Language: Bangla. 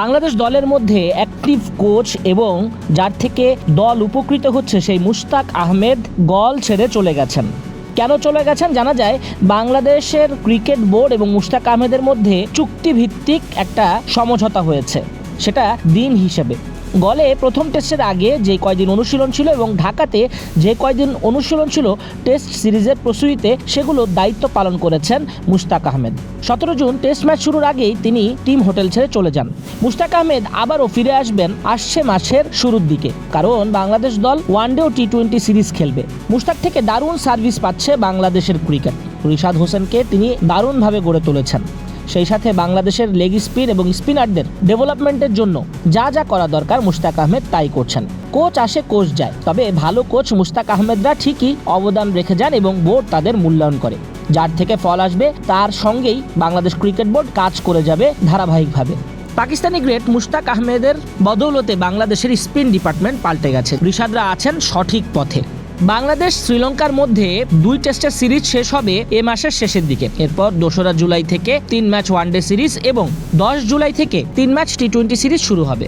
বাংলাদেশ দলের মধ্যে অ্যাক্টিভ কোচ এবং যার থেকে দল উপকৃত হচ্ছে সেই মুশতাক আহমেদ গল ছেড়ে চলে গেছেন। কেন চলে গেছেন জানা যায়, বাংলাদেশের ক্রিকেট বোর্ড এবং মুশতাক আহমেদের মধ্যে চুক্তিভিত্তিক একটা সমঝোতা হয়েছে। সেটা দিন হিসেবে। গলে প্রথম টেস্টের আগে যে কয়দিন অনুশীলন ছিল এবং ঢাকাতে যে কয়দিন অনুশীলন ছিল টেস্ট সিরিজের প্রস্তুতিতে, সেগুলো দায়িত্ব পালন করেছেন মুশতাক আহমেদ। সতেরো জুন টেস্ট ম্যাচ শুরুর আগেই তিনি টিম হোটেল ছেড়ে চলে যান। মুশতাক আহমেদ আবারও ফিরে আসবেন আসছে মাসের শুরুর দিকে, কারণ বাংলাদেশ দল ওয়ানডে ও টি টোয়েন্টি সিরিজ খেলবে। মুশতাক থেকে দারুণ সার্ভিস পাচ্ছে বাংলাদেশের ক্রিকেট। রিশাদ হোসেনকে তিনি দারুণভাবে গড়ে তুলেছেন। সেই সাথে বাংলাদেশের লেগ স্পিন এবং স্পিনারদের ডেভেলপমেন্টের জন্য যা যা করা দরকার মুশতাক আহমেদ তাই করছেন। কোচ আসে কোচ যায়, তবে ভালো কোচ মুশতাক আহমেদরা ঠিকই অবদান রেখে যান এবং বোর্ড তাদের মূল্যায়ন করে। যার থেকে ফল আসবে, তার সঙ্গেই বাংলাদেশ ক্রিকেট বোর্ড কাজ করে যাবে ধারাবাহিকভাবে। পাকিস্তানি গ্রেট মুশতাক আহমেদের বদৌলতে বাংলাদেশের স্পিন ডিপার্টমেন্ট পাল্টে গেছে। ঋষাদরা আছেন সঠিক পথে। বাংলাদেশ শ্রীলঙ্কার মধ্যে দুই টেস্টের সিরিজ শেষ হবে এ মাসের শেষের দিকে। এরপর দোসরা জুলাই থেকে তিন ম্যাচ ওয়ানডে সিরিজ এবং দশ জুলাই থেকে তিন ম্যাচ টি টোয়েন্টি সিরিজ শুরু হবে।